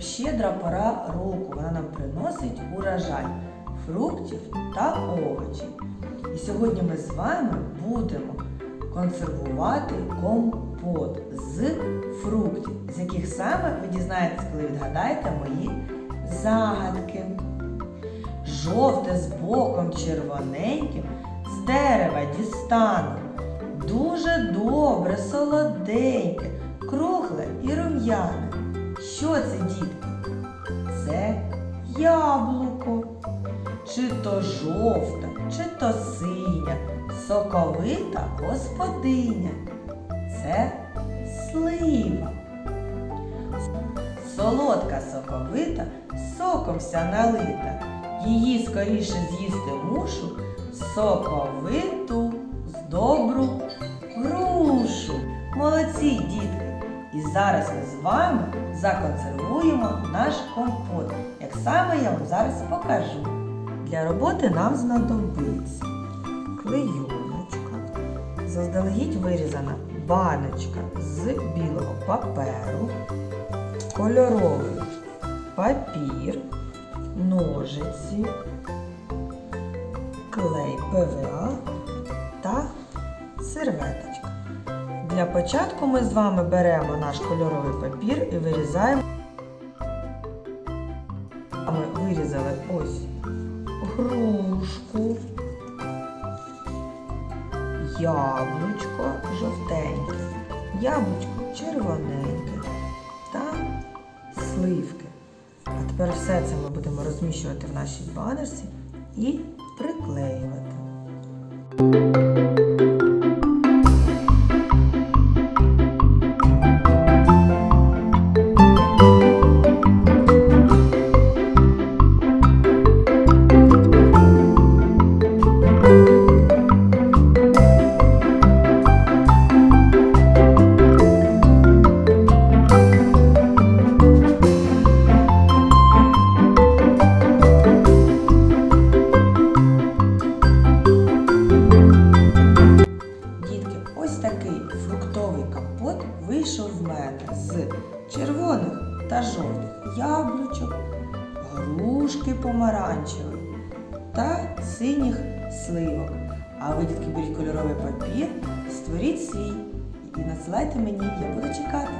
щедра пора року. Вона нам приносить урожай фруктів та овочів. І сьогодні ми з вами будемо консервувати компот з фруктів, з яких саме ви дізнаєтесь, коли відгадаєте мої загадки. Жовте з боком червоненьким з дерева дістану. Дуже добре, солоденьке, кругле і рум'яне. Що це, дітки? Це яблуко. Чи то жовта, чи то синя, соковита господиня. Це слива. Солодка соковита, соком вся налита. Її скоріше з'їсти мушу, соковиту, з добру грушу. Молодці, дітки! І зараз ми з вами законсервуємо наш компот, як саме я вам зараз покажу. Для роботи нам знадобиться клейоночка, заздалегідь вирізана баночка з білого паперу, кольоровий папір, ножиці, клей ПВА та серветочка. Для початку ми з вами беремо наш кольоровий папір і вирізаємо. Ми вирізали ось грушку, яблучко жовтеньке, яблучко червоненьке та сливки. А тепер все це ми будемо розміщувати в нашій банерці і приклеювати. В мене з червоних та жовтих яблучок, грушки помаранчевих та синіх сливок. А ви, дітки, беріть кольоровий папір, створіть свій і надсилайте мені, я буду чекати.